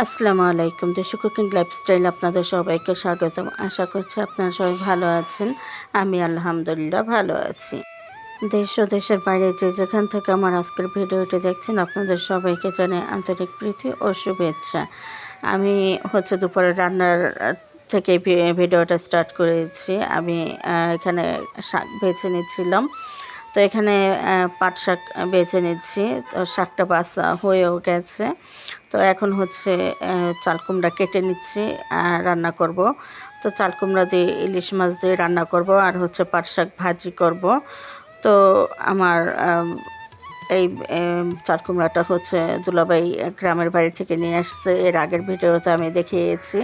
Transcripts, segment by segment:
আসসালামু আলাইকুম। দেশি কুকিং লাইফস্টাইল আপনাদের সবাইকে স্বাগতম। আশা করছি আপনারা সবাই ভালো আছেন। আমি আলহামদুলিল্লাহ ভালো আছি। দেশ ও দেশের বাইরে যে যেখান থেকে আমার আজকের ভিডিওটি দেখছেন, আপনাদের সবাইকে জানাই আন্তরিক প্রীতি ও শুভেচ্ছা। আমি হচ্ছে দুপুরে রান্নার থেকে ভিডিওটা স্টার্ট করেছি। আমি এখানে শাক বেছে নিচ্ছিলাম। তো এখানে পাট শাক বেছে নিচ্ছি। তো শাকটা বাসা হয়েও গেছে। তো এখন হচ্ছে চাল কুমড়া কেটে নিচ্ছি রান্না করব। তো চাল কুমড়া দিয়ে, ইলিশ মাছ দিয়ে রান্না করব, আর হচ্ছে পাট শাক ভাজি করব। তো আমার এই চাল কুমড়াটা হচ্ছে দুলাবাই গ্রামের বাড়ি থেকে নিয়ে আসছে। এর আগের ভিডিওতে আমি দেখিয়েছি,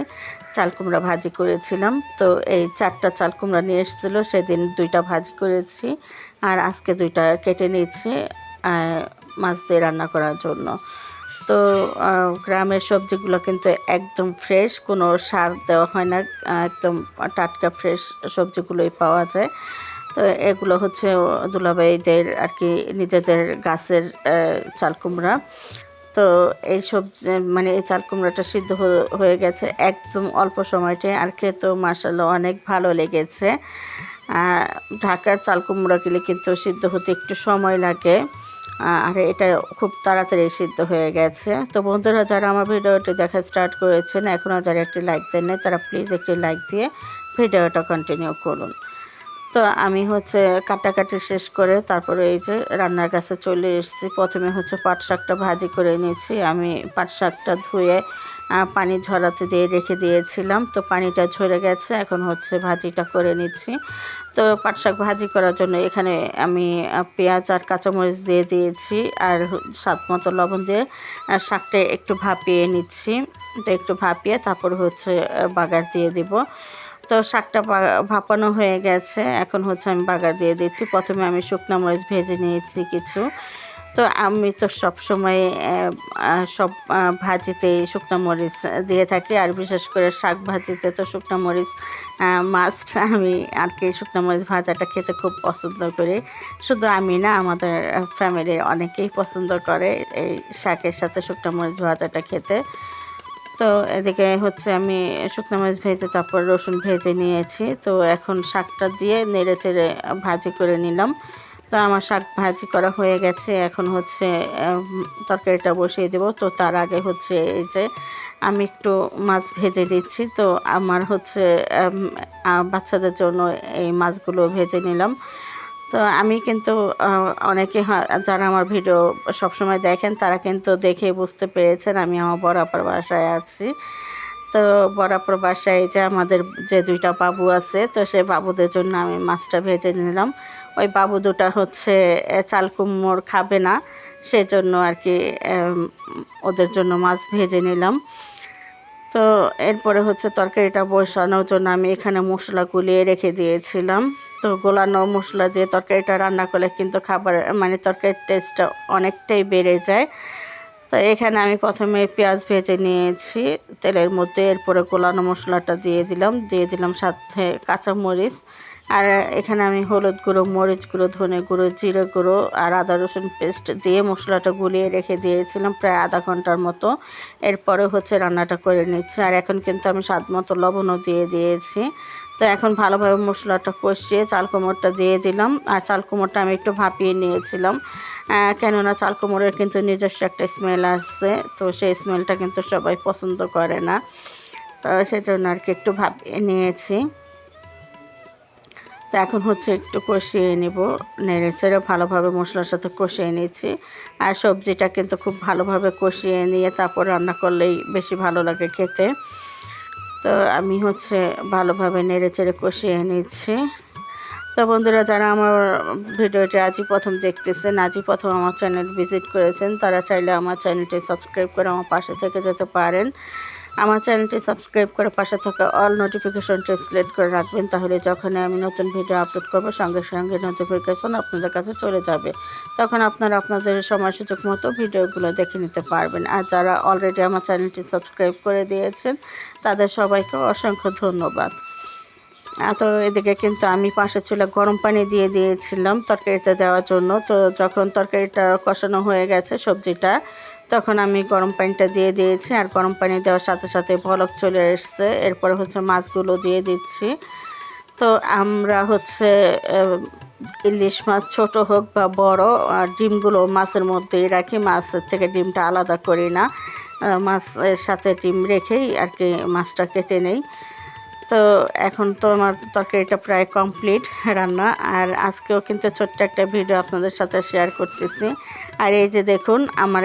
চাল কুমড়া ভাজি করেছিলাম। তো এই চারটা চাল কুমড়া নিয়ে এসেছিল, সেদিন দুইটা ভাজি করেছি, আর আজকে দুইটা কেটে নিয়েছি মাছ দিয়ে রান্না করার জন্য। তো গ্রামের সবজিগুলো কিন্তু একদম ফ্রেশ কোনো সার দেওয়া হয় না একদম টাটকা ফ্রেশ সবজিগুলোই পাওয়া যায়। তো এগুলো হচ্ছে দুলাবাইদের আর কি নিজেদের গাছের চাল কুমড়া। তো এই সবজি মানে এই চাল কুমড়াটা সিদ্ধ হয়ে- গেছে একদম অল্প সময়টাই আর খেতেও মাসাল্লাহ অনেক ভালো লেগেছে। ঢাকার চাল কুমড়া গেলে কিন্তু সিদ্ধ হতে একটু সময় লাগে। আর, এটা খুব তাড়াতাড়ি সিদ্ধ হয়ে গেছে। তো বন্ধুরা, যারা আমার ভিডিওটি দেখা স্টার্ট করেছেন, এখনও যারা একটি লাইক দেন তারা প্লিজ একটি লাইক দিয়ে ভিডিওটা কন্টিনিউ করুন। তো আমি হচ্ছে কাটাকাটি শেষ করে তারপরে এই যে রান্নার কাছে চলে এসেছি। প্রথমে হচ্ছে পাট শাকটা ভাজি করে নিয়েছি আমি পাট শাকটা ধুয়ে পানি ঝরাতে দিয়ে রেখে দিয়েছিলাম। তো পানিটা ঝরে গেছে, এখন হচ্ছে ভাজিটা করে নিচ্ছি। তো পাট শাক ভাজি করার জন্য এখানে আমি পেঁয়াজ আর কাঁচামরিচ দিয়ে দিয়েছি আর স্বাদ মতো লবণ দিয়ে শাকটা একটু ভাপিয়ে নিচ্ছি। তো একটু ভাপিয়ে তারপর হচ্ছে বাগার দিয়ে দিব। তো শাকটা ভাপানো হয়ে গেছে। এখন হচ্ছে আমি বাগার দিয়ে দিচ্ছি। প্রথমে আমি শুকনো মরিচ ভেজে নিয়েছি কিছু। তো আমি তো সব সময় সব ভাজিতে শুকনো মরিচ দিয়ে থাকি। আর বিশেষ করে শাক ভাজিতে তো শুকনো মরিচ মাস্ট আমি আর কি শুকনো মরিচ ভাজাটা খেতে খুব পছন্দ করি। শুধু আমি না, আমাদের ফ্যামিলির অনেকেই পছন্দ করে এই শাকের সাথে শুকনো মরিচ ভাজাটা খেতে। তো এদিকে হচ্ছে আমি শুকনো মাছ ভেজে, তারপর রসুন ভেজে নিয়েছি। তো এখন শাকটা দিয়ে নেড়ে চেড়ে ভাজি করে নিলাম। তো আমার শাক ভাজি করা হয়ে গেছে। এখন হচ্ছে তরকারিটা বসিয়ে দেব। তো তার আগে হচ্ছে এই যে আমি একটু মাছ ভেজে দিচ্ছি। তো আমার হচ্ছে বাচ্চাদের জন্য এই মাছগুলো ভেজে নিলাম। তো আমি কিন্তু অনেকে যারা আমার ভিডিও সবসময় দেখেন, তারা কিন্তু দেখে বুঝতে পেরেছেন আমি আমার বরাবর বাসায় আছি। তো বরাবর বাসায় যে আমাদের যে দুইটা বাবু আছে, তো সেই বাবুদের জন্য আমি মাছটা ভেজে নিলাম। ওই বাবু দুটা হচ্ছে চাল কুমড়োর খাবে না, সেজন্য আর কি ওদের জন্য মাছ ভেজে নিলাম। তো এরপরে হচ্ছে তরকারিটা বসানোর জন্য আমি এখানে মশলা গুলিয়ে রেখে দিয়েছিলাম। তো গোলানো মশলা দিয়ে তরকারিটা রান্না করলে কিন্তু খাবার মানে তরকারির টেস্টটা অনেকটাই বেড়ে যায়। তো এখানে আমি প্রথমে পেঁয়াজ ভেজে নিয়েছি, তেলের মধ্যে এরপরে গোলানো মশলাটা দিয়ে দিলাম দিয়ে দিলাম সাথে কাঁচামরিচ। আর এখানে আমি হলুদ গুঁড়ো, মরিচ গুঁড়ো, ধনে গুঁড়ো, জিরে গুঁড়ো আর আদা রসুন পেস্ট দিয়ে মশলাটা গুলিয়ে রেখে দিয়েছিলাম প্রায় আধা ঘণ্টার মতো। এরপরে হচ্ছে রান্নাটা করে নিচ্ছি। আর এখন কিন্তু আমি স্বাদ মতো লবণও দিয়ে দিয়েছি। তো এখন ভালোভাবে মশলাটা কষিয়ে চাল কোমরটা দিয়ে দিলাম। আর চাল কোমরটা আমি একটু ভাপিয়ে নিয়েছিলাম। কেননা চাল কোমরের কিন্তু নিজস্ব একটা স্মেল আসছে, তো সেই স্মেলটা কিন্তু সবাই পছন্দ করে না। তো সেজন্য আর কি একটু ভাপিয়ে নিয়েছি। তো এখন হচ্ছে একটু কষিয়ে নেব। নেড়ে চেড়ে ভালোভাবে মশলার সাথে কষিয়ে নিয়েছি। আর সবজিটা কিন্তু খুব ভালোভাবে কষিয়ে নিয়ে তারপর রান্না করলেই বেশি ভালো লাগে খেতে। তো আমি হচ্ছে ভালোভাবে নেড়ে চেড়ে কষিয়ে নিচ্ছি। তো বন্ধুরা, যারা আমার ভিডিওটি আজই প্রথম দেখতেছেন, আজই প্রথম আমার চ্যানেল ভিজিট করেছেন, তারা চাইলে আমার চ্যানেলটি সাবস্ক্রাইব করে আমার পাশে থেকে যেতে পারেন। আমার চ্যানেলটি সাবস্ক্রাইব করে পাশে থাকা অল নোটিফিকেশনটি সিলেক্ট করে রাখবেন, তাহলে যখন আমি নতুন ভিডিও আপলোড করব, সঙ্গে সঙ্গে নোটিফিকেশন আপনাদের কাছে চলে যাবে। তখন আপনারা আপনাদের সময় সুযোগ মতো ভিডিওগুলো দেখে নিতে পারবেন। আর যারা অলরেডি আমার চ্যানেলটি সাবস্ক্রাইব করে দিয়েছেন, তাদের সবাইকে অসংখ্য ধন্যবাদ। তো এদিকে কিন্তু আমি পাশের চুলে গরম পানি দিয়ে দিয়েছিলাম তরকারিতে দেওয়ার জন্য। তো যখন তরকারিটা কষানো হয়ে গেছে, সবজিটা তখন আমি গরম পানিটা দিয়ে দিয়েছি আর গরম পানি দেওয়ার সাথে সাথে ভলক চলে এসছে। এরপরে হচ্ছে মাছগুলো দিয়ে দিচ্ছি। তো আমরা হচ্ছে ইলিশ মাছ ছোট হোক বা বড় ডিমগুলো মাছের মধ্যেই রাখি। মাছের থেকে ডিমটা আলাদা করি না। মাছের সাথে ডিম রেখেই আর কি মাছটা কেটে নেই। তো এখন তো আমার তরকারিটা প্রায় কমপ্লিট রান্না। আর আজকেও কিন্তু ছোট্ট একটা ভিডিও আপনাদের সাথে শেয়ার করতেছি। আর এই যে দেখুন, আমার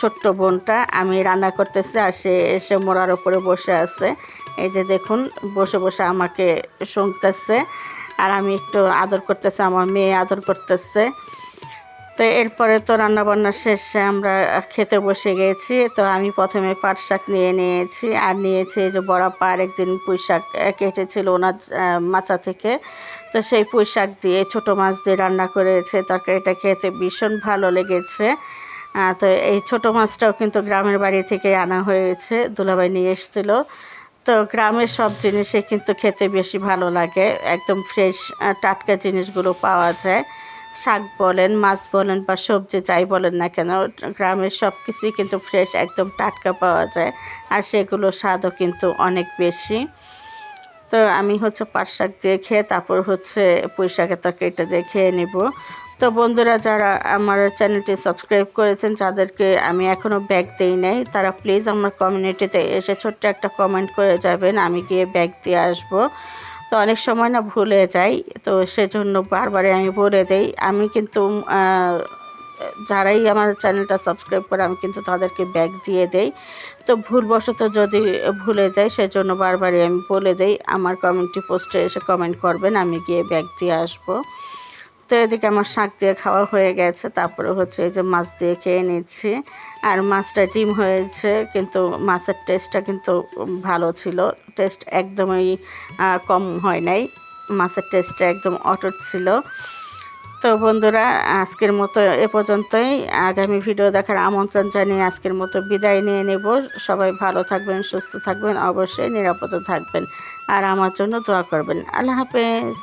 ছোট্ট বোনটা আমি রান্না করতেছি আর সে এসে মোড়ার ওপরে বসে আছে। এই যে দেখুন, বসে বসে আমাকে শুনতেছে আর আমি একটু আদর করতেছে, আমার মেয়ে আদর করতেছে। তো এরপরে তো রান্নাবান্না শেষে আমরা খেতে বসে গেছি। তো আমি প্রথমে পাট শাক নিয়ে নিয়েছি আর নিয়েছি এই যে বড়া পা একদিন পুঁই শাক কেটেছিল ওনার মাচা থেকে। তো সেই পুঁই শাক দিয়ে ছোটো মাছ দিয়ে রান্না করেছে, তরকারিটা খেতে ভীষণ ভালো লেগেছে। তো এই ছোটো মাছটাও কিন্তু গ্রামের বাড়ি থেকে আনা হয়েছে, দুলাভাই নিয়ে এসেছিল। তো গ্রামের সব জিনিসে কিন্তু খেতে বেশি ভালো লাগে, একদম ফ্রেশ টাটকা জিনিসগুলো পাওয়া যায়। শাক বলেন, মাছ বলেন বা সবজি যাই বলেন না কেন, গ্রামের সব কিছুই কিন্তু ফ্রেশ একদম টাটকা পাওয়া যায়। আর সেগুলো স্বাদও কিন্তু অনেক বেশি। তো আমি হচ্ছে পাট শাক দিয়ে খেয়ে, তারপর হচ্ছে পুঁই শাকের তরকারিটা দিয়ে খেয়ে নেব। তো বন্ধুরা যারা আমার চ্যানেলটি সাবস্ক্রাইব করেছেন যাদেরকে আমি এখনও ব্যাগ দেই নাই। তারা প্লিজ আমার কমিউনিটিতে এসে ছোট্ট একটা কমেন্ট করে যাবেন, আমি গিয়ে ব্যাগ দিয়ে আসব। তো অনেক সময় না ভুলে যাই, তো সেজন্য বারবারই আমি বলে দেই, আমি কিন্তু যারাই আমার চ্যানেলটা সাবস্ক্রাইব করে আমি কিন্তু তাদেরকে ব্যাগ দিয়ে দেই। তো ভুলবশত যদি ভুলে যাই, সেজন্য বারবারই আমি বলে দেই, আমার কমিউনিটি পোস্টে এসে কমেন্ট করবেন, আমি গিয়ে ব্যাগ দিয়ে আসব। তো এদিকে আমার শাক দিয়ে খাওয়া হয়ে গেছে। তারপরে হচ্ছে এই যে মাছ দিয়ে খেয়ে নিচ্ছি। আর মাছটা ডিম হয়েছে, কিন্তু মাছের টেস্টটা কিন্তু ভালো ছিল। টেস্ট একদমই কম হয় নাই। মাছের টেস্টটা একদম অটুট ছিল। তো বন্ধুরা, আজকের মতো এ পর্যন্তই। আগামী ভিডিও দেখার আমন্ত্রণ জানিয়ে আজকের মতো বিদায় নিয়ে নেব। সবাই ভালো থাকবেন, সুস্থ থাকবেন, অবশ্যই নিরাপদে থাকবেন। আর আমার জন্য দোয়া করবেন। আল্লাহ হাফেজ।